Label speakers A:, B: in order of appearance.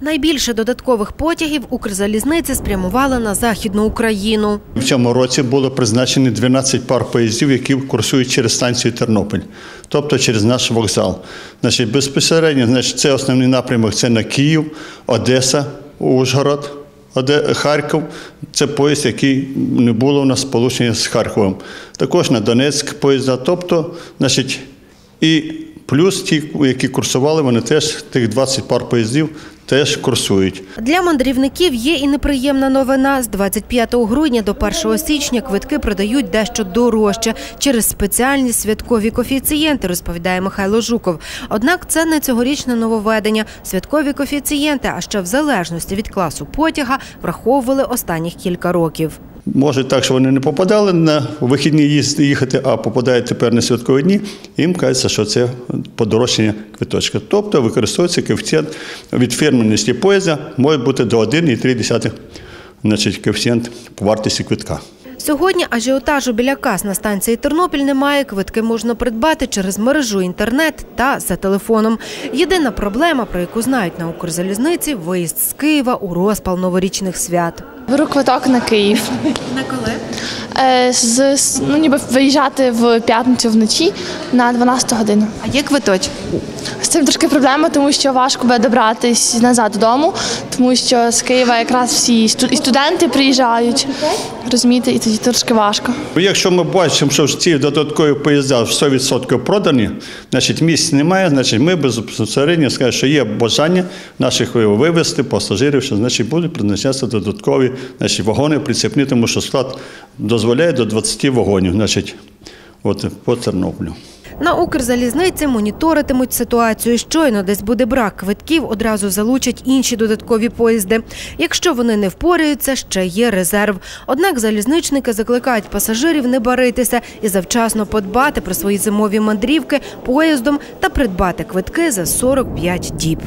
A: Найбільше додаткових потягів Укрзалізниця спрямувала на Західну Україну.
B: В цьому році було призначені 12 пар поїздів, які курсують через станцію Тернопіль, тобто через наш вокзал. Значить, безпосередньо, значить, це основний напрямок це на Київ, Одеса, Ужгород, Харків. Це поїзд, який не було у нас сполучення з Харковом. Також на Донецьк поїзда. Тобто, значить, і плюс ті, які курсували, вони теж тих 20 пар поїздів теж курсують.
A: Для мандрівників є і неприємна новина. З 25 грудня до 1 січня квитки продають дещо дорожче через спеціальні святкові коефіцієнти, розповідає Михайло Жуков. Однак це не цьогорічне нововведення. Святкові коефіцієнти, а ще в залежності від класу потяга, враховували останніх кілька років.
B: Може так, що вони не попадали на вихідні їхати, а попадають тепер на святкові дні. Їм кажеться, що це подорожчання квиточка. Тобто використовується коефіцієнт від фірменності поїзда, може бути до 1,3 значить, коефіцієнт по вартості квитка.
A: Сьогодні ажіотажу біля кас на станції Тернопіль немає. Квитки можна придбати через мережу інтернет та за телефоном. Єдина проблема, про яку знають на Укрзалізниці, виїзд з Києва у розпал новорічних свят.
C: Беру квиток на Київ.
A: На коли?
C: Е, з, ну, ніби виїжджати в п'ятницю вночі на 12 годину.
A: А є квиточок?
C: З цим трошки проблема, тому що важко буде добратись назад додому, тому що з Києва якраз всі і студенти приїжджають. Розумієте, і тоді трошки важко.
B: Якщо ми бачимо, що ці додаткові поїзда 100% продані, значить місць немає, значить ми безпосередньо скажемо, що є бажання наших вивезти пасажирів, що значить будуть призначатися додаткові значить, вагони прицепні, тому що склад дозволяє до 20 вагонів, значить, от по Тернополю.
A: На Укрзалізниці моніторитимуть ситуацію. Щойно десь буде брак квитків, одразу залучать інші додаткові поїзди. Якщо вони не впораються, ще є резерв. Однак залізничники закликають пасажирів не баритися і завчасно подбати про свої зимові мандрівки поїздом та придбати квитки за 45 діб.